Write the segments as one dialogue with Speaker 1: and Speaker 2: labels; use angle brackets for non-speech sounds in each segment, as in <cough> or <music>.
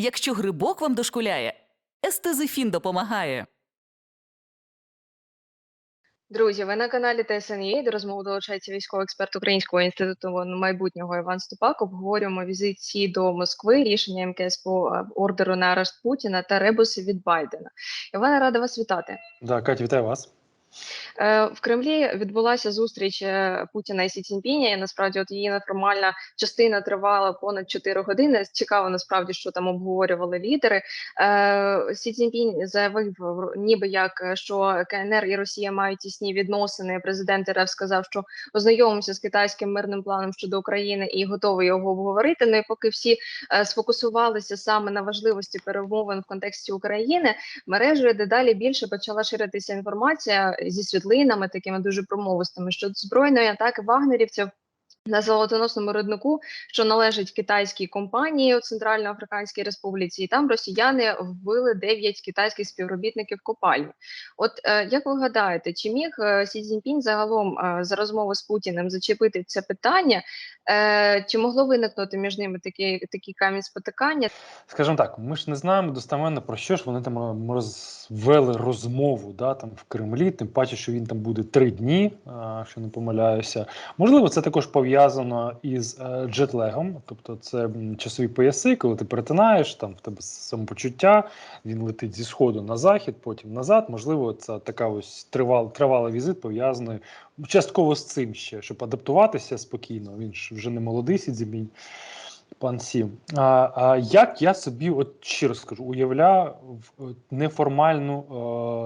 Speaker 1: Якщо грибок вам дошкуляє, естезифін допомагає.
Speaker 2: Друзі, ви на каналі ТСНЄ, до розмови долучається військовий експерт Українського інституту майбутнього Іван Ступак. Обговорюємо візит Сі до Москви, рішення МКС по е, ордеру на арешт Путіна та ребуси від Байдена. Івана рада вас вітати.
Speaker 3: Да, Катя, вітаю вас.
Speaker 2: Е, В Кремлі відбулася зустріч е, Путіна і Сі Цзіньпіня, і насправді от її неформальна частина тривала понад 4 години. Цікаво насправді, що там обговорювали лідери. Е, Сі Цзіньпінь заявив, ніби як е, що КНР і Росія мають тісні відносини. Президент РФ сказав, що ознайомився з китайським мирним планом щодо України і готовий його обговорити. Ну і поки всі сфокусувалися саме на важливості перемовин в контексті України, мережею дедалі більше почала ширитися інформація зі світлинами, такими дуже промовистими щодо збройної атаки вагнерівців. На золотоносному руднику, що належить китайській компанії у Центральноафриканській Республіці, і там росіяни вбили 9 китайських співробітників копальні. От е, як ви гадаєте, чи міг е, Сі Цзіньпінь загалом е, за розмову з Путіним зачепити це питання? Е, чи могло виникнути між ними такі, такі камінь спотикання?
Speaker 3: Скажімо так, ми ж не знаємо достеменно про що ж вони там розвели розмову да, там, в Кремлі, тим паче, що він там буде три дні, а, якщо не помиляюся. Можливо, це також пов'язано із е, джетлегом, тобто це часові пояси, коли ти перетинаєш, там в тебе самопочуття, він летить зі сходу на захід, потім назад. Можливо, це така ось тривал, тривалий візит пов'язаний частково з цим ще, щоб адаптуватися спокійно. Він ж вже не молодий Сідзімінь. Пан Сім, а, а як я собі, от щиро скажу, уявляв в- неформальну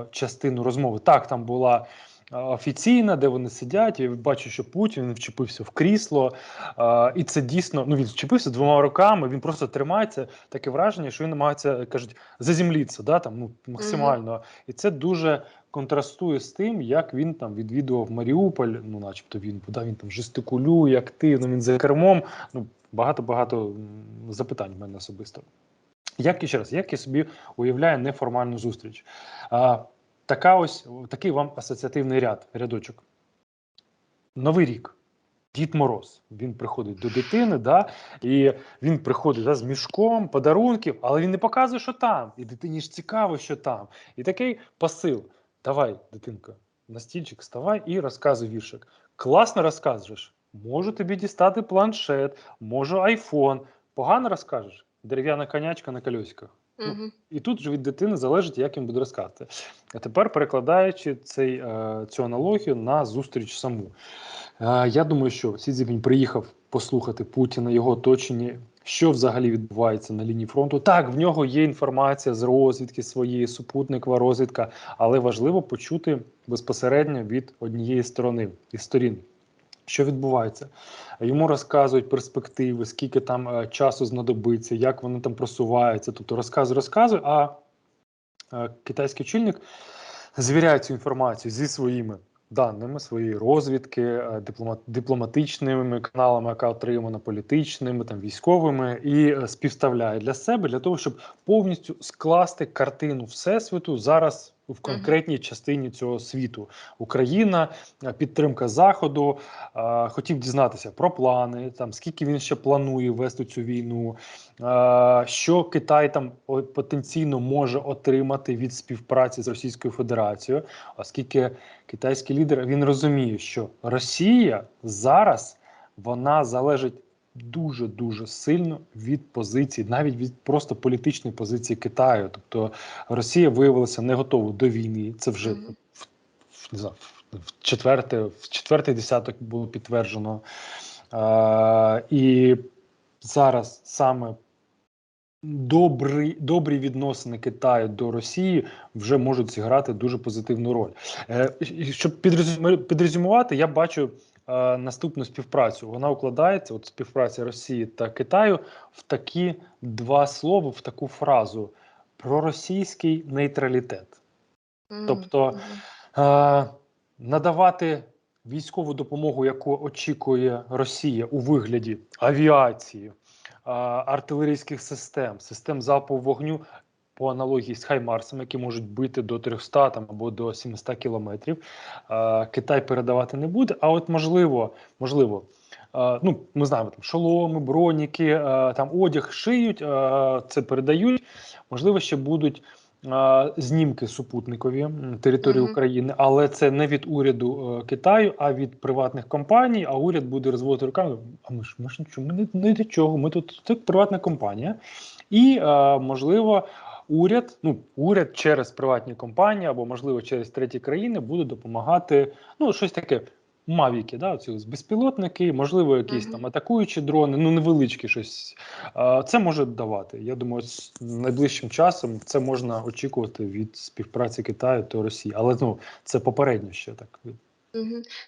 Speaker 3: е, частину розмови. Так, там була е, офіційна, де вони сидять. Я бачу, що Путін вчепився в крісло, і це дійсно ну він вчепився двома руками. Він просто тримається. Таке враження, що він намагається кажуть зазімлітися, да там ну максимально, і це дуже. Контрастує з тим, як він там відвідував Маріуполь, ну, начебто він да, він там жестикулює активно, він за кермом. Ну, багато-багато запитань в мене особисто. Як і ще раз, як я собі уявляю неформальну зустріч? А, така ось такий вам асоціативний ряд, рядочок. Новий рік. Дід Мороз. Він приходить до дитини, да, і він приходить да, з мішком, подарунків, але він не показує, що там. І дитині ж цікаво, що там. І такий посил. Давай, дитинка, на стільчик вставай і розказуй віршик. Класно розказуєш. Можу тобі дістати планшет, можу айфон. Погано розкажеш. Дерев'яна конячка на колесиках. Ну. І тут вже від дитини залежить, як він буде розказувати. А тепер перекладаючи цей, е, цю аналогію на зустріч саму. Е, я думаю, що Сі Цзіньпінь приїхав послухати Путіна, його оточення, що взагалі відбувається на лінії фронту. Так, в нього є інформація з розвідки своєї, супутникова розвідка, але важливо почути безпосередньо від однієї сторони із сторін. Що відбувається? Йому розказують перспективи, скільки там е, часу знадобиться, як вони там просуваються. Тобто розказує, розказує, а е, китайський очільник звіряє цю інформацію зі своїми даними, своєї розвідки, е, дипломатичними каналами, яка отримана, політичними, там військовими, і співставляє для себе для того, щоб повністю скласти картину всесвіту зараз в конкретній частині цього світу. Україна, е, підтримка заходу. е, Хотів дізнатися про плани, там скільки він ще планує вести цю війну, е, що Китай там потенційно може отримати від співпраці з Російською Федерацією, оскільки китайський лідер він розуміє, що Росія зараз вона залежить. Дуже дуже сильно від позиції, навіть від просто політичної позиції Китаю. Тобто Росія виявилася не готовою до війни. Це вже не знаю, в четверте, в четвертий десяток було підтверджено. А, і зараз саме добрі, добрі відносини Китаю до Росії вже можуть зіграти дуже позитивну роль. Е, щоб підрезюмувати, я бачу е, наступну співпрацю. Вона укладається, от співпраця Росії та Китаю, в такі два слова, в таку фразу проросійський нейтралітет. Тобто е, надавати військову допомогу, яку очікує Росія у вигляді авіації, е, артилерійських систем, систем залпового вогню. По аналогії з Хаймарсами, які можуть бити до 300 там, або до 700 кілометрів, е, Китай передавати не буде. А от можливо, можливо, е, ну ми знаємо там шоломи, броніки, е, там одяг шиють, е, це передають. Можливо, ще будуть. Знімки супутникові території
Speaker 2: Мгм.
Speaker 3: України, але це не від уряду е, Китаю, а від приватних компаній. А уряд буде розводити руками. А ми ж ми ж нічого, ми не, не до чого. Ми тут це приватна компанія, і е, можливо, уряд, ну уряд через приватні компанії або можливо через треті країни буде допомагати. Ну щось таке. Мавіки, да, ці безпілотники, можливо, якісь там атакуючі дрони, ну невеличкі щось. А, Це може давати. Я думаю, з найближчим часом це можна очікувати від співпраці Китаю та Росії. Але ну це попередньо ще так.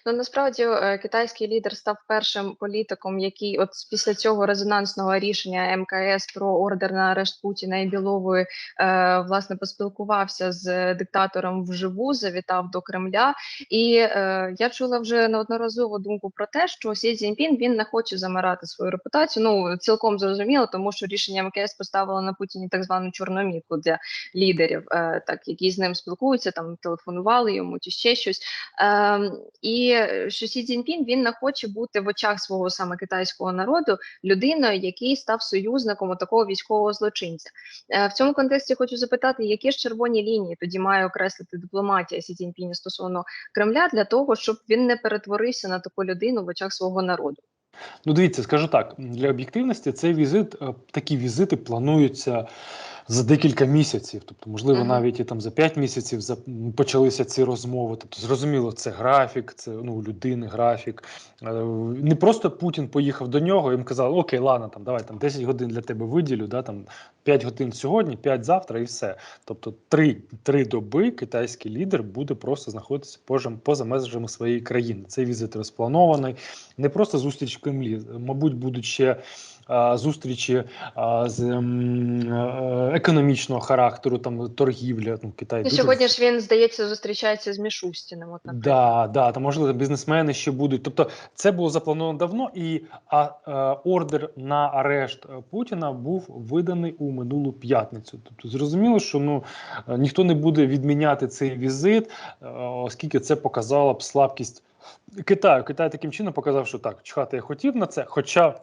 Speaker 2: Ну насправді е, китайський лідер став першим політиком, який от після цього резонансного рішення МКС про ордер на арешт Путіна і Білової е, власне поспілкувався з диктатором вживу, завітав до Кремля. І е, я чула вже неодноразово думку про те, що Сі Цзіньпін він не хоче замирати свою репутацію. Ну цілком зрозуміло, тому що рішення МКС поставило на Путіні так звану чорну мітку для лідерів, е, так які з ним спілкуються, там телефонували йому чи ще щось. Ем, і е, що Сі Цзіньпін він не хоче бути в очах свого саме китайського народу людиною, який став союзником такого військового злочинця. Е, в цьому контексті хочу запитати, які ж червоні лінії тоді має окреслити дипломатія Сі Цзіньпіня стосовно Кремля для того, щоб він не перетворився на таку людину в очах свого народу.
Speaker 3: Ну, дивіться, скажу так: для об'єктивності цей візит, е, такі візити плануються за декілька місяців. Тобто, можливо,
Speaker 2: Мгм.
Speaker 3: навіть і там за 5 місяців за- почалися ці розмови. Тобто, зрозуміло, це графік, це ну, людини графік. Е, Не просто Путін поїхав до нього і їм казав, окей, ладно, там давай там 10 годин для тебе виділю, да, там 5 годин сьогодні, 5 завтра і все. Тобто, три, три доби китайський лідер буде просто знаходитися поза, поза межами своєї країни. Цей візит розпланований. Не просто зустріч в Кремлі, мабуть, будуть ще зустрічі з е, економічного характеру, там торгівля. Ну, Китай
Speaker 2: І
Speaker 3: дуже
Speaker 2: сьогодні ж він здається зустрічається з Мішустіним. От наприклад.
Speaker 3: Да, да, там можливо бізнесмени ще будуть. Тобто, це було заплановано давно, і а, е, ордер на арешт Путіна був виданий у минулу п'ятницю. Тобто, зрозуміло, що ну ніхто не буде відміняти цей візит, е, оскільки це показало б слабкість Китаю. Китай таким чином показав, що так, чхати я хотів на це, хоча.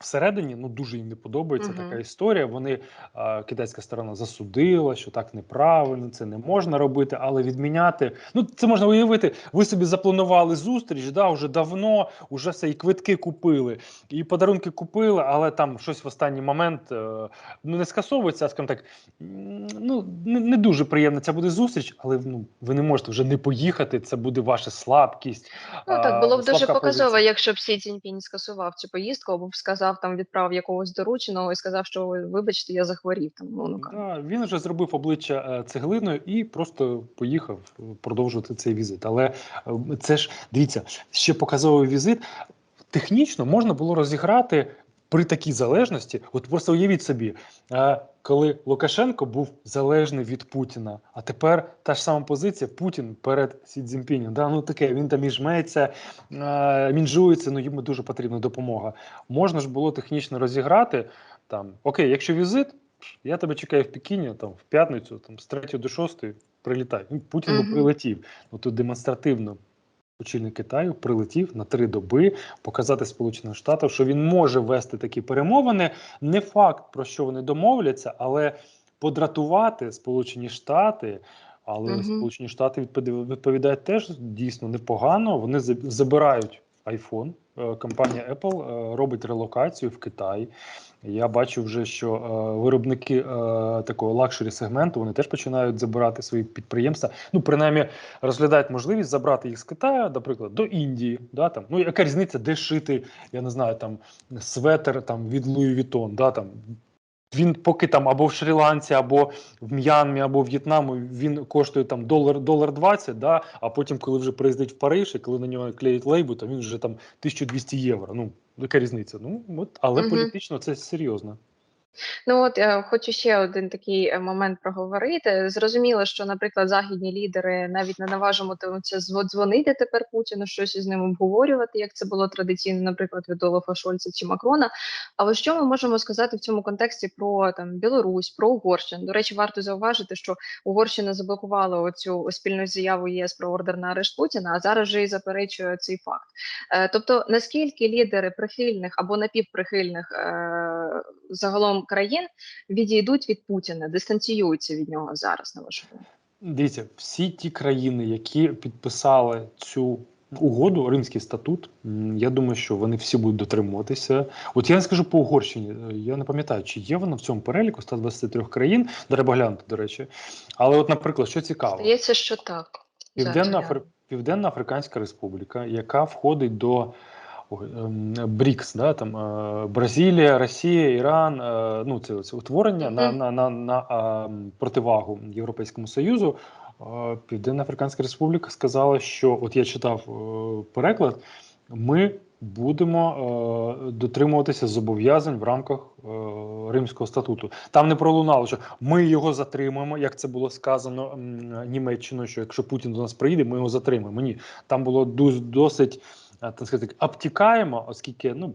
Speaker 3: Всередині ну дуже їм не подобається
Speaker 2: Мгм.
Speaker 3: така історія. Вони а, китайська сторона засудила, що так неправильно, це не можна робити, але відміняти. Ну це можна уявити. Ви собі запланували зустріч, да, вже давно, уже все, і квитки купили, і подарунки купили, але там щось в останній момент е, ну не скасовується, а скажімо так. Ну не, не дуже приємна ця буде зустріч, але ну ви не можете вже не поїхати. Це буде ваша слабкість.
Speaker 2: Ну так було б дуже показово,
Speaker 3: позиція.
Speaker 2: якщо б Сі Цзіньпінь скасував цю поїздку, або б сказав там відправ якогось дорученого і сказав, що «Ой, вибачте, я захворів там. Ну ну
Speaker 3: Да, він вже зробив обличчя е, цеглиною і просто поїхав е, продовжувати цей візит. Але е, це ж дивіться, ще показовий візит. Технічно можна було розіграти при такій залежності. От просто уявіть собі, коли Лукашенко був залежний від Путіна, а тепер та ж сама позиція Путін перед Сі Цзіньпінем. Да, ну таке він там і жметься, мінжується, ну йому дуже потрібна допомога. Можна ж було технічно розіграти там, окей, якщо візит. Я тебе чекаю в Пекіні, там в п'ятницю, там з 3 до 6 прилітай. Путін
Speaker 2: Мгм.
Speaker 3: прилетів. Ну тут демонстративно очільник Китаю прилетів на три доби показати Сполучених Штатам, що він може вести такі перемовини. Не факт про що вони домовляться, але подратувати Сполучені Штати. Але
Speaker 2: угу.
Speaker 3: Сполучені Штати відповідають теж дійсно непогано. Вони забирають iPhone. Е, Компанія Apple е, робить релокацію в Китай. Я бачу вже, що е, виробники такого лакшері сегменту вони теж починають забирати свої підприємства. Ну, принаймні, розглядають можливість забрати їх з Китаю, наприклад, до Індії. Да, там. Ну, яка різниця, де шити, я не знаю, там светер там, від Louis Vuitton, да, там. Він поки там або в Шрі-Ланці, або в М'янмі, або в В'єтнаму він коштує там долар долар 20, да, а потім, коли вже приїздить в Париж, і коли на нього клеїть лейбу, то він вже там 1200 євро. Ну, яка різниця? Ну, от, але
Speaker 2: угу.
Speaker 3: політично це серйозно.
Speaker 2: Ну от е, хочу ще один такий е, момент проговорити. Зрозуміло, що, наприклад, західні лідери навіть не наважуватимуться дзвонити тепер Путіну, щось із ним обговорювати, як це було традиційно, наприклад, від Олафа Шольца чи Макрона. Але що ми можемо сказати в цьому контексті про там Білорусь, про Угорщину? До речі, варто зауважити, що Угорщина заблокувала оцю спільну заяву ЄС про ордер на арешт Путіна, а зараз вже і заперечує цей факт. Е, Тобто, наскільки лідери прихильних або напівприхильних загалом країн відійдуть від Путіна, дистанціюються від нього зараз, на вашу думку?
Speaker 3: Дивіться, всі ті країни, які підписали цю угоду, Римський статут, я думаю, що вони всі будуть дотримуватися. От я не скажу по Угорщині, е, я не пам'ятаю, чи є вона в цьому переліку 123 країн, треба глянути, до речі. Але, от, наприклад, що цікаво,
Speaker 2: Здається, що так.
Speaker 3: Південна. Афри... Південна Африканська Республіка, яка входить до ой, БРІКС, да, там, е, Бразилія, Росія, Іран, е, ну, це, це утворення на, на, на, на противагу Європейському Союзу. Е, Південна Африканська Республіка сказала, що от я читав е, переклад, ми будемо е, дотримуватися зобов'язань в рамках Римського статуту. Там не пролунало, що ми його затримаємо, як це було сказано Німеччиною, що якщо Путін до нас приїде, ми його затримаємо. Ні, там було досить так сказати, обтікаємо, оскільки ну.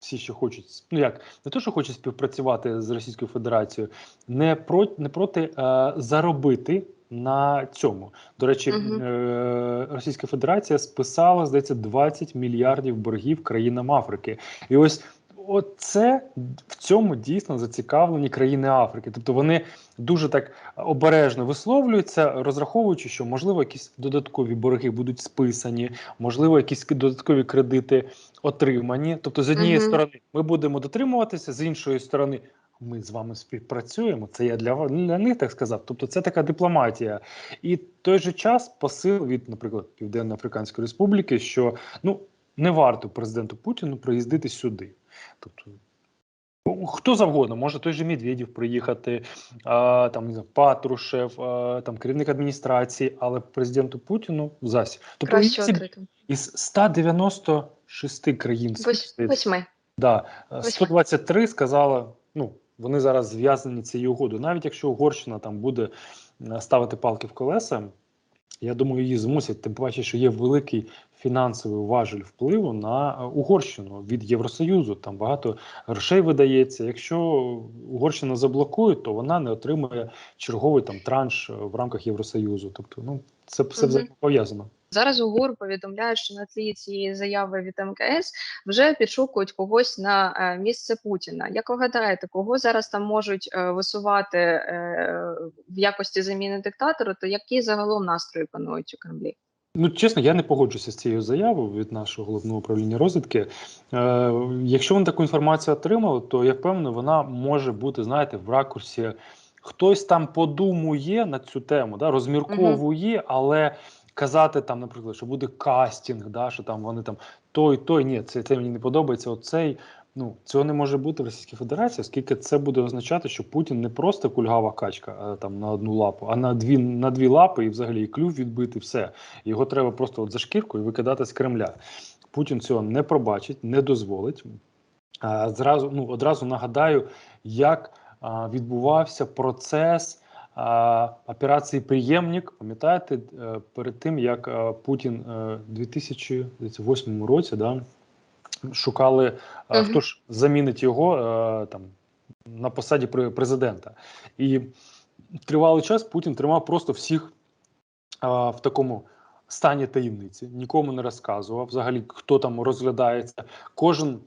Speaker 3: Всі, що хочуть, ну як не то, що хочуть співпрацювати з Російською Федерацією, не про не проти е, заробити на цьому. До речі,
Speaker 2: угу.
Speaker 3: е, Російська Федерація списала, здається, 20 мільярдів боргів країнам Африки. І ось оце в цьому дійсно зацікавлені країни Африки. Тобто вони дуже так обережно висловлюються, розраховуючи, що можливо якісь додаткові борги будуть списані, можливо, якісь додаткові кредити отримані. Тобто, з однієї
Speaker 2: Мгм.
Speaker 3: сторони, ми будемо дотримуватися, з іншої сторони. Ми з вами співпрацюємо. Це я для для них так сказав. Тобто, це така дипломатія, і в той же час посил від, наприклад, Південно-Африканської Республіки, що ну не варто президенту Путіну приїздити сюди. Тобто, ну, хто завгодно, може той же Медведєв приїхати, а, там не знаю, Патрушев, а, там керівник адміністрації, але президенту Путіну засі. Тобто із, із 196 країн
Speaker 2: восьми.
Speaker 3: Да, е, 123 сказала, ну, вони зараз зв'язані цією угодою. Навіть якщо Угорщина там буде е, ставити палки в колеса, я думаю, її змусять, тим паче, що є великий фінансовий важель впливу на е, Угорщину від Євросоюзу. Там багато грошей видається. Якщо Угорщина заблокує, то вона не отримує черговий там транш е, в рамках Євросоюзу. Тобто, ну це все взаємопов'язано.
Speaker 2: Зараз УГУР повідомляють, що на тлі цієї заяви від МКС вже підшукують когось на е, місце Путіна. Як ви гадаєте, кого зараз там можуть висувати в якості заміни диктатору, то які загалом настрої панують у Кремлі?
Speaker 3: Ну, чесно, я не погоджуся з цією заявою від нашого головного управління розвідки. Е, якщо вони таку інформацію отримали, то я впевнений, вона може бути, знаєте, в ракурсі. Хтось там подумує на цю тему, да, розмірковує, але казати там, наприклад, що буде кастинг, да, що там вони там той, той, ні, це, це мені не подобається. Оцей. Ну, цього не може бути в Російській Федерації, оскільки це буде означати, що Путін не просто кульгава качка а, там на одну лапу, а на дві на дві лапи і взагалі і клюв відбити, все. Його треба просто от за шкірку і викидати з Кремля. Путін цього не пробачить, не дозволить. А, зразу, ну, одразу нагадаю, як а, відбувався процес операції «Приємник». Пам'ятаєте, е, перед тим як е, Путін е, у 2008 році да, шукали, е,
Speaker 2: Мгм.
Speaker 3: хто ж замінить його е, там на посаді президента. І тривалий час Путін тримав просто всіх в такому стані таємниці, нікому не розказував взагалі, хто там розглядається. Кожен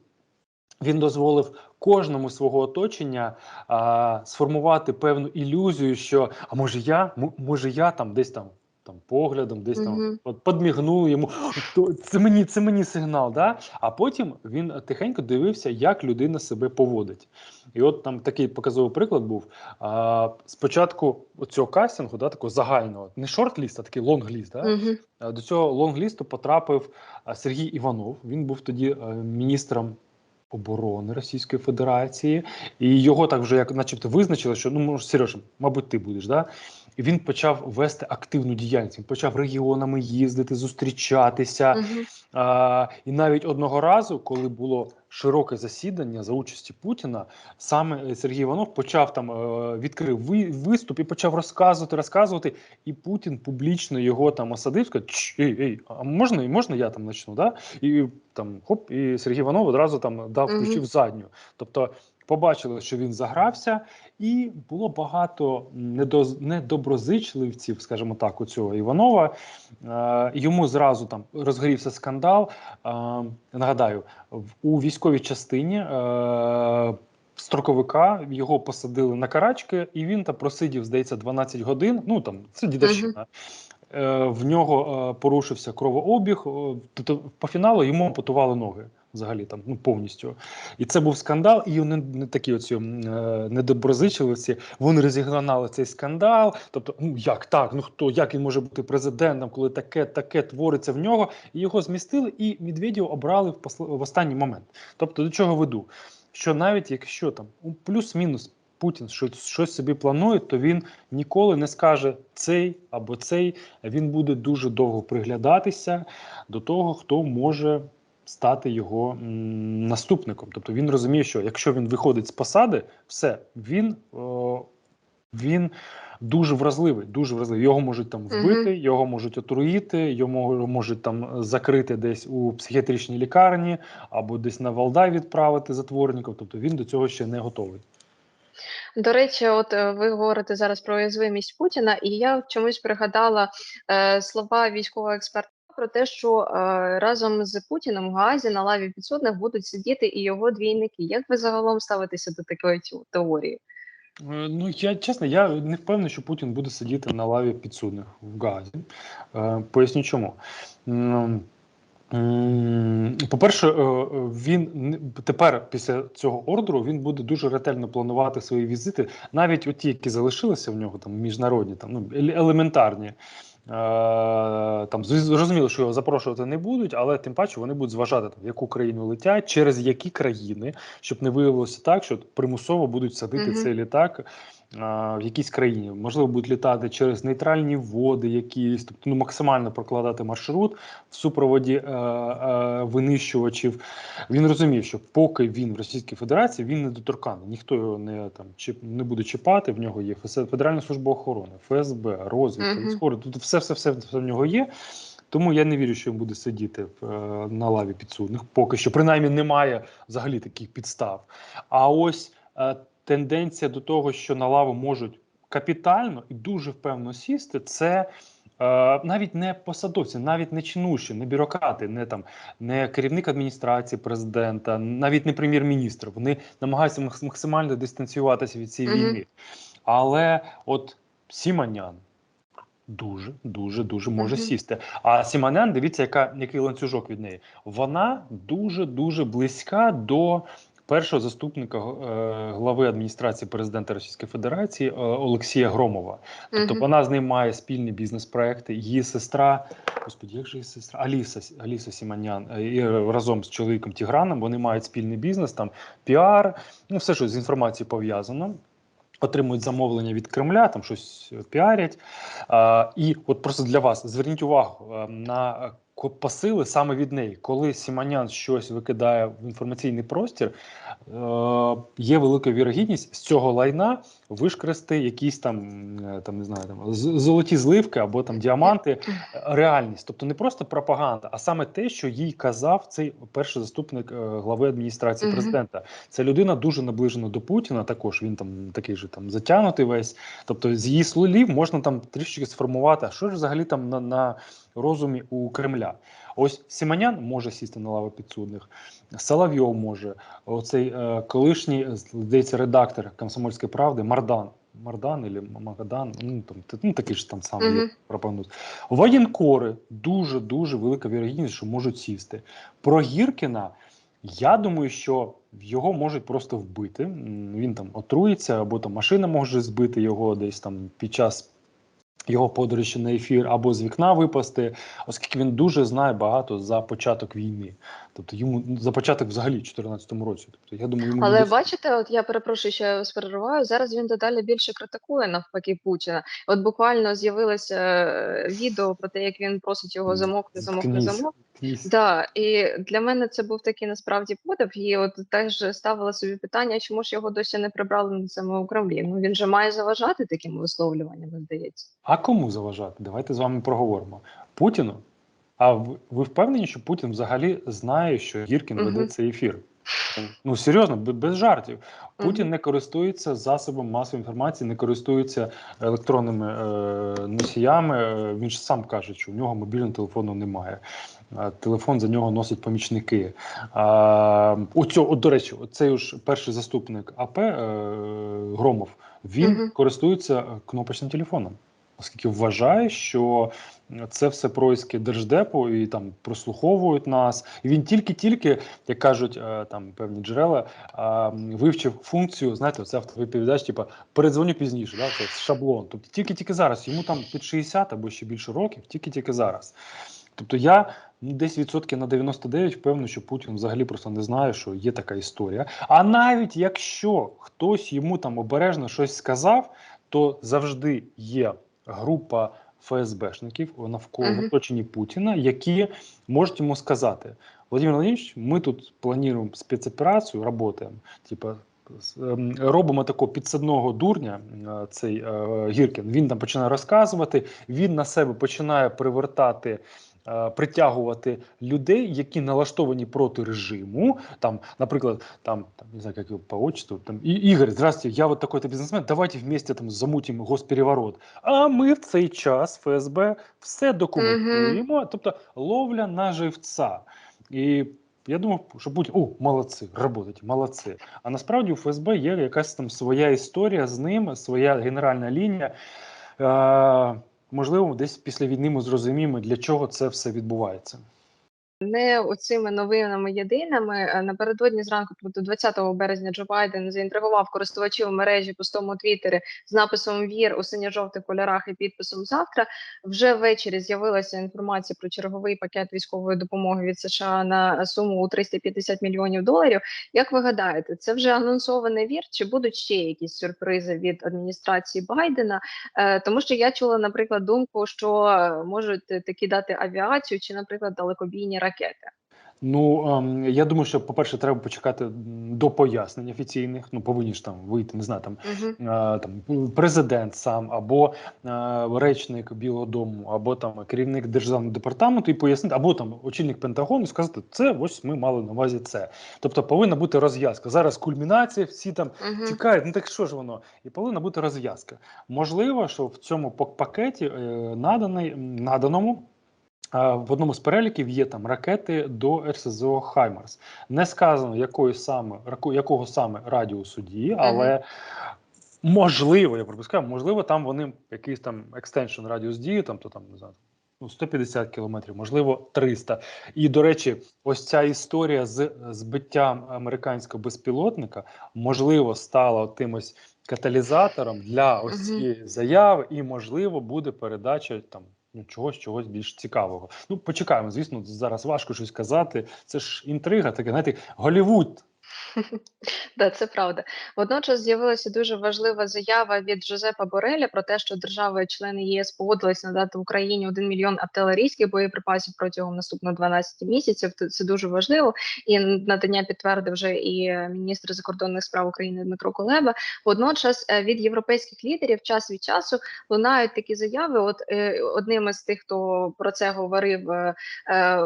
Speaker 3: він дозволив кожному свого оточення а, сформувати певну ілюзію, що а може я, може я там десь там. Там поглядом, десь там
Speaker 2: Мгм.
Speaker 3: от подмігнув йому. Це мені, це мені сигнал. Да? А потім він тихенько дивився, як людина себе поводить. І от там такий показовий приклад був. А, спочатку цього кастингу, да, такого загального, не шорт-ліст, а такий лонг-ліст. Да? Е, До цього лонглісту потрапив Сергій Іванов. Він був тоді е, міністром оборони Російської Федерації, і його так вже як, начебто, визначили, що ну може, Сережа, мабуть, ти будеш. Да? І він почав вести активну діяльність. Він почав регіонами їздити, зустрічатися.
Speaker 2: Мгм.
Speaker 3: А, і навіть одного разу, коли було широке засідання за участі Путіна. Саме Сергій Іванов почав там е, відкрив виступ і почав розказувати, розказувати. І Путін публічно його там осадив, сказав, ей, ей, а можна, можна я там почну? Да? І там хоп, і Сергій Іванов одразу там дав
Speaker 2: Мгм.
Speaker 3: включив задню. Тобто побачили, що він загрався, і було багато недоз- недоброзичливців, скажімо так, у цього Іванова. Е, йому зразу там розгорівся скандал. Е, нагадаю, у військовій частині. Е, Строковика його посадили на карачки, і він там просидів, здається, 12 годин. Ну там це дідовщина. Е, в нього е, порушився кровообіг. о, Тобто по фіналу йому ампутували ноги взагалі там ну повністю. І це був скандал, і вони не такі оці е, недоброзичливці. Вони розігнали цей скандал. Тобто, ну як так? Ну хто як він може бути президентом, коли таке таке твориться в нього? І його змістили, і Медведєва обрали в посл- в останній момент. Тобто, до чого веду? Що навіть якщо там у плюс-мінус. Путін щось, щось собі планує, то він ніколи не скаже цей або цей. Він буде дуже довго приглядатися до того, хто може стати його наступником. Тобто він розуміє, що якщо він виходить з посади, все він, о, він дуже вразливий, дуже вразливий. Його можуть там вбити, його можуть отруїти, його можуть там закрити десь у психіатричній лікарні або десь на Валдай відправити затворників. Тобто він до цього ще не готовий.
Speaker 2: До речі, от е, ви говорите зараз про уязвимість Путіна, і я чомусь пригадала е, слова військового експерта про те, що е, разом з Путіним в Гаазі на лаві підсудних будуть сидіти і його двійники. Як ви загалом ставитеся до такої теорії?
Speaker 3: Е, Ну, я чесно, я не впевнений, що Путін буде сидіти на лаві підсудних в Газі. Е, поясню чому. По-перше, він тепер після цього ордеру він буде дуже ретельно планувати свої візити, навіть оті, які залишилися в нього, там міжнародні, там ну елементарні. Е, Там зрозуміло, що його запрошувати не будуть, але тим паче вони будуть зважати, там, в яку країну летять, через які країни, щоб не виявилося так, що примусово будуть садити
Speaker 2: Мгм.
Speaker 3: цей літак в якійсь країні. Можливо, будуть літати через нейтральні води, якісь, тобто ну, максимально прокладати маршрут в супроводі е, е, винищувачів. Він розумів, що поки він в Російській Федерації він недоторканий, ніхто його не там чіп, не буде чіпати. В нього є Федеральна служба охорони, ФСБ, розвідка, військові. Тут все, все, все, все в нього є. Тому я не вірю, що він буде сидіти е, на лаві підсудних. Поки що, принаймні, немає взагалі таких підстав. А ось е, тенденція до того, що на лаву можуть капітально і дуже впевнено сісти, це. е, Навіть не посадовці, навіть не чинуші, не бюрократи, не там не керівник адміністрації президента, навіть не прем'єр-міністр. Вони намагаються максимально дистанціюватися від цієї війни. Але от Сіманян дуже, дуже, дуже може
Speaker 2: Мгм.
Speaker 3: сісти. А Сіманян, дивіться, яка який ланцюжок від неї. Вона дуже дуже близька до першого заступника е, глави адміністрації президента Російської Федерації е, Олексія Громова. Тобто вона з ним має спільні бізнес-проекти. Її сестра, господі, як же її сестра? Аліса, Аліса Сіманян е, і разом з чоловіком Тіграном вони мають спільний бізнес, там піар, ну все, що з інформацією пов'язано. Отримують замовлення від Кремля, там щось піарять. А, і от просто для вас зверніть увагу е, на посили саме від неї. Коли Сіманян щось викидає в інформаційний простір, е, є велика вірогідність з цього лайна вишкрести якісь там, е, там не знаю, там золоті зливки або там діаманти. Реальність, тобто не просто пропаганда, а саме те, що їй казав цей перший заступник е, глави адміністрації президента. Це людина дуже наближена до Путіна. Також він там такий же там затягнутий весь. Тобто, з її слів можна там трішки сформувати, а що ж взагалі там на, на розумі у Кремля. Ось Сіманян може сісти на лаву підсудних, Соловйов може. Оцей е, колишній, здається, редактор комсомольської правди Мардан. Мардан або Магадан, ну там ну, такий ж там
Speaker 2: Мгм.
Speaker 3: є пропонують. Воєнкори дуже дуже велика вірогідність, що можуть сісти. Про Гіркіна. Я думаю, що його можуть просто вбити. Він там отруїться, або там машина може збити його десь там під час його подорожі на ефір, або з вікна випасти, оскільки він дуже знає багато за початок війни. Тобто йому за початок взагалі в 2014 році. Тобто я думаю, йому
Speaker 2: Але
Speaker 3: десь-
Speaker 2: бачите, от я перепрошую, що я вас перериваю. Зараз він дедалі більше критикує навпаки Путіна. От буквально з'явилося е, відео про те, як він просить його замовкни, замовкни,
Speaker 3: Заткнись,
Speaker 2: замовкни.
Speaker 3: Заткнись.
Speaker 2: Да, і для мене це був такий насправді подив. І от теж ставила собі питання, чому ж його досі не прибрали на цьому Кремлі. Ну він же має заважати такими висловлюваннями, здається.
Speaker 3: А кому заважати? Давайте з вами проговоримо. Путіну. А ви, ви впевнені, що Путін взагалі знає, що Гіркін веде
Speaker 2: угу.
Speaker 3: цей ефір? Ну серйозно, без жартів. Путін не користується засобом масової інформації, не користується електронними е, носіями. Е, Він ж сам каже, що у нього мобільного телефону немає. Телефон за нього носять помічники. А, оцю, от, до речі, цей ж перший заступник АП е, Громов він
Speaker 2: Мгм.
Speaker 3: користується е, кнопочним телефоном, оскільки вважає, що це все происки держдепу і там прослуховують нас. І він тільки-тільки, як кажуть е, там певні джерела, вивчив функцію. Знаєте, це автовідповідач, типу, передзвоню пізніше. Да? Це шаблон. Тобто тільки-тільки зараз. Йому там під 60 або ще більше років, тільки-тільки зараз. Тобто я десь відсотки на 99 впевнений, що Путін взагалі просто не знає, що є така історія. А навіть якщо хтось йому там обережно щось сказав, то завжди є група ФСБшників навколо
Speaker 2: Мгм.
Speaker 3: в оточенні Путіна, які можуть йому сказати: Володимир Владимирович, ми тут плануємо спецоперацію, працюємо, типа. ем, Робимо такого підсадного дурня, е, цей е, Гіркін. Він там починає розказувати, він на себе починає привертати, притягувати людей, які налаштовані проти режиму. Там, наприклад, там, там не знаю, як його по отчеству, там і Ігор, здравствуйте, я вот такой-то бізнесмен, давайте вместе там замутим госпереворот. А ми в цей час ФСБ все документуємо, тобто ловля на живця. І я думав, що Путін, о, молодці, работають, молодці. А насправді у ФСБ є якась там своя історія з ним, своя генеральна лінія. Е, можливо, десь після війни ми зрозуміємо, для чого це все відбувається.
Speaker 2: Не оцими новинами єдиними Е, напередодні зранку, тобто 20 березня, Джо Байден заінтригував користувачів мережі пустому твіттері з написом Вір у синьо-жовтих кольорах і підписом Завтра. Вже ввечері з'явилася інформація про черговий пакет військової допомоги від США на суму у 350 мільйонів доларів. Як ви гадаєте, це вже анонсований вір? Чи будуть ще якісь сюрпризи від адміністрації Байдена? Е, тому що я чула, наприклад, думку, що е, можуть таки дати авіацію чи, наприклад, далекобійні ракети.
Speaker 3: Ну ем, я думаю, що по-перше, треба почекати до пояснень офіційних. Ну повинні ж там вийти, не знаю, там е, там президент сам, або е, речник Білого Дому, або там керівник державного департаменту і пояснити, або там очільник Пентагону сказати, це ось ми мали на увазі це. Тобто повинна бути розв'язка. Зараз кульмінація, всі там
Speaker 2: Угу.
Speaker 3: Чекають, ну так що ж воно? І повинна бути розв'язка. Можливо, що в цьому пакеті е, наданий, наданому в одному з переліків є там ракети до РСЗО Хаймарс. Не сказано, якої саме, якого саме радіусу дії, але можливо, я пропускаю, можливо, там вони якийсь там екстеншн радіус дії, там то там не знаю. Ну, 150 кілометрів, можливо, 300. І, до речі, ось ця історія з збиттям американського безпілотника, можливо, стала тим ось каталізатором для ось цієї заяви, і, можливо, буде передача там ну, чогось, чогось більш цікавого. Ну, почекаємо. Звісно, зараз важко щось казати. Це ж інтрига, таке, знаєте, Голівуд.
Speaker 2: Да, це правда. Водночас з'явилася дуже важлива заява від Жозепа Бореля про те, що держави-члени ЄС погодились надати Україні 1 мільйон артилерійських боєприпасів протягом наступних 12 місяців. Це дуже важливо. І надання підтвердив вже і е, міністр закордонних справ України Дмитро Кулеба. Водночас е, від європейських лідерів час від часу лунають такі заяви. От е, одним із тих, хто про це говорив,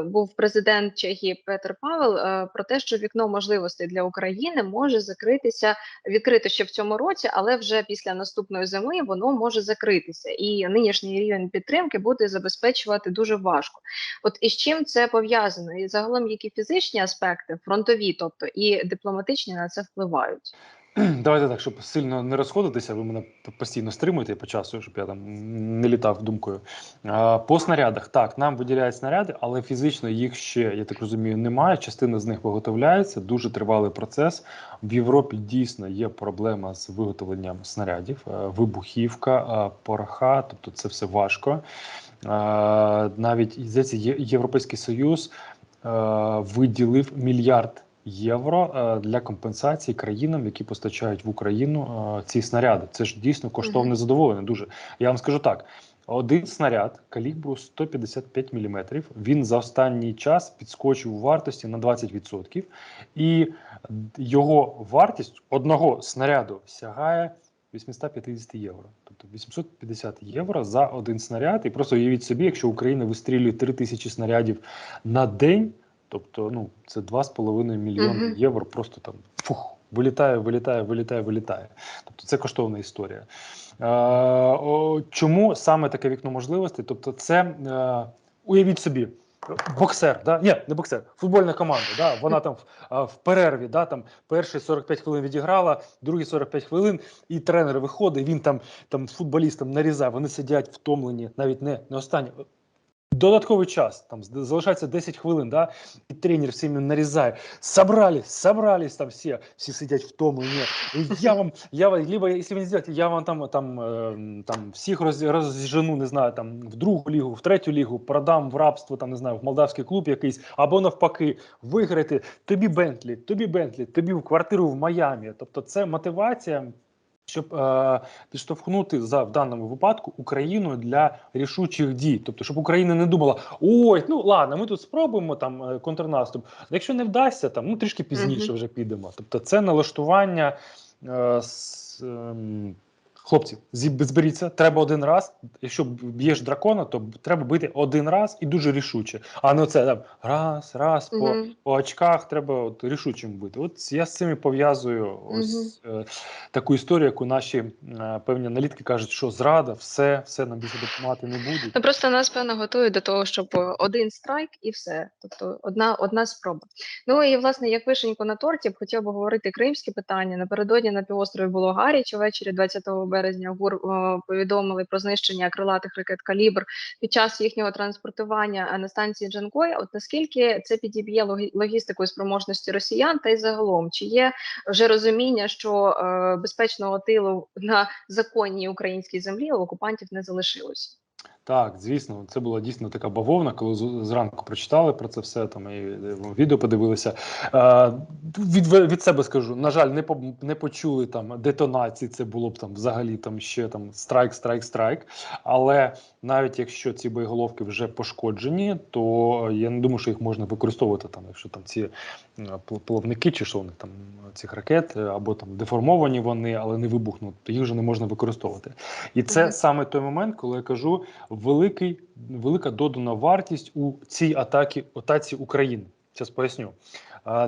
Speaker 2: був президент Чехії Петр Павел про те, що вікно можливостей для України може закритися відкрито ще в цьому році, але вже після наступної зими воно може закритися, і нинішній рівень підтримки буде забезпечувати дуже важко. От із чим це пов'язано? І загалом які фізичні аспекти, фронтові, тобто і дипломатичні на це впливають. <clears throat>
Speaker 3: Давайте так, щоб сильно не розходитися, ви мене постійно стримуєте по часу, щоб я там не літав думкою. По снарядах, так, нам виділяють снаряди, але фізично їх ще, я так розумію, немає. Частина з них виготовляється, дуже тривалий процес. В Європі дійсно є проблема з виготовленням снарядів, е, вибухівка, е, пороха, тобто це все важко. Е, Навіть здається, Європейський Союз. виділив мільярд євро е, для компенсації країнам, які постачають в Україну е, ці снаряди. Це ж дійсно коштовне задоволення. Дуже я вам скажу так. Один снаряд калібру 155 мм, Він за останній час підскочив у вартості на 20%, і його вартість одного снаряду сягає 850 євро. Тобто 850 євро за один снаряд. І просто уявіть собі, якщо Україна вистрілює 3000 снарядів на день, тобто ну, це 2,5 мільйони
Speaker 2: Мгм.
Speaker 3: євро, просто там фух, вилітає, вилітає, вилітає, вилітає. Тобто це коштовна історія. Е, о, чому саме таке вікно можливостей? Тобто, це е, уявіть собі. Боксер, да? Ні, не боксер, футбольна команда. Да? Вона там в, в перерві, да? там перші 45 хвилин відіграла, другі 45 хвилин, і тренер виходить, він там, там з футболістом нарізає, вони сидять втомлені, навіть не, не останні. Додатковий час, там залишається 10 хвилин, да? і тренер всім нарізає. Собрались, собрались там всі, всі сидять втомлені. Я вам, я вам, либо, якщо ви не зробите, я вам там, там, е, там всіх роз, розжену, не знаю, там в другу лігу, в третю лігу, продам в рабство, там не знаю, в молдавський клуб якийсь, або навпаки, виграти тобі Бентлі, тобі Бентлі, тобі в квартиру в Майамі. Тобто, це мотивація. Щоб е, підштовхнути за в даному випадку Україну для рішучих дій, тобто, щоб Україна не думала: ой, ну ладно, ми тут спробуємо там е, контрнаступ. Якщо не вдасться, там ну трішки пізніше вже підемо. Тобто, це налаштування е, с, ем, хлопці, зберіться, треба один раз. Якщо б'єш дракона, то треба бити один раз і дуже рішуче. А не оце там раз, раз по, по очках треба от, рішучим бити. От я з цим і пов'язую ось е, таку історію, яку наші е, певні аналітики кажуть, що зрада, все, все нам більше допомагати не будуть.
Speaker 2: Ну просто нас певно готують до того, щоб один страйк і все. Тобто одна одна спроба. Ну і власне, як вишеньку на торті, б хотів би говорити кримське питання. Напередодні на півострові було гаряче. Ввечері 20 березня ГУР е, повідомили про знищення крилатих ракет калібр під час їхнього транспортування е, на станції Джанкой. От наскільки це підіб'є логі- логістику і спроможності росіян, та й загалом, чи є вже розуміння, що е, безпечного тилу на законній українській землі у окупантів не залишилось?
Speaker 3: Так, звісно, це була дійсно така бавовна, коли зранку прочитали про це все там і е, відео подивилися. Е, від, від себе скажу, на жаль, не по, не почули там детонації. Це було б там взагалі там ще там страйк, страйк, страйк. Але навіть якщо ці боєголовки вже пошкоджені, то я не думаю, що їх можна використовувати там, якщо там ці е, плавники чи що вони там цих ракет, е, або там деформовані вони, але не вибухнуть, то їх вже не можна використовувати. І це саме той момент, коли я кажу великий, велика додана вартість у цій атаці, атаці України. Зараз поясню.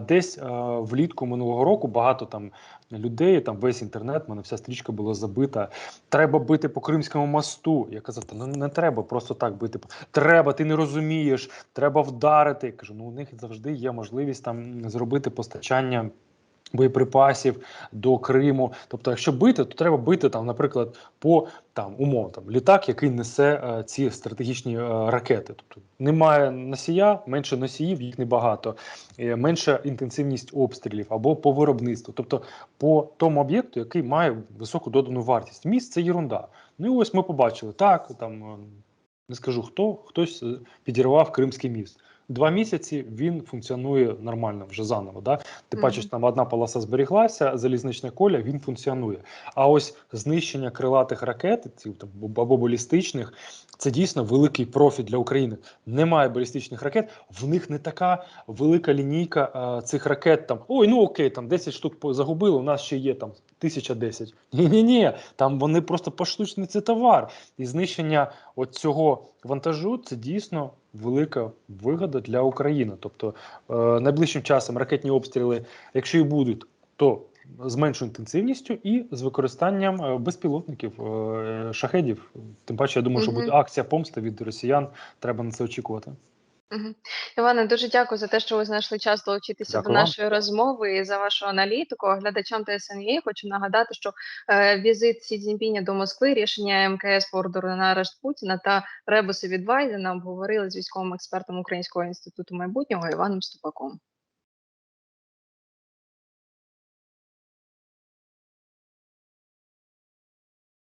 Speaker 3: Десь влітку минулого року багато там людей, там весь інтернет, мене вся стрічка була забита. Треба бити по Кримському мосту. Я казав, ну не треба просто так бити. Треба, ти не розумієш, треба вдарити. Я кажу, ну у них завжди є можливість там зробити постачання. Боєприпасів до Криму. Тобто, якщо бити, то треба бити там, наприклад, по там умов там літак, який несе е, ці стратегічні е, ракети. Тобто немає носія, менше носіїв, їх небагато, е, менша інтенсивність обстрілів або по виробництву, тобто по тому об'єкту, який має високу додану вартість. Міст це єрунда. Ну і ось ми побачили так. Там е, не скажу хто, хтось е, підірвав Кримський міст. Два місяці він функціонує нормально вже заново. Да? Ти
Speaker 2: Мгм.
Speaker 3: бачиш, там одна полоса зберіглася, залізничне коля, він функціонує. А ось знищення крилатих ракет, ці там або балістичних, це дійсно великий профіт для України. Немає балістичних ракет, в них не така велика лінійка е, цих ракет. Там ой, ну окей, там 10 штук загубили. У нас ще є там 1010. Ні, ні, ні. Там вони просто поштучний це товар. І знищення от цього вантажу це дійсно велика вигода для України. Тобто е, найближчим часом ракетні обстріли, якщо і будуть, то з меншою інтенсивністю і з використанням е, безпілотників е, шахедів. Тим паче, я думаю, що буде акція помсти від росіян. Треба на це очікувати.
Speaker 2: Мгм. Іване, дуже дякую за те, що ви знайшли час долучитися
Speaker 3: Дякую
Speaker 2: до
Speaker 3: вам.
Speaker 2: нашої розмови і за вашу аналітику. Глядачам ТСНЄ хочу нагадати, що е, візит Сі Цзіньпіня до Москви, рішення МКС по ордеру на арешт Путіна та ребуси від Байдена обговорили з військовим експертом Українського інституту майбутнього Іваном Ступаком.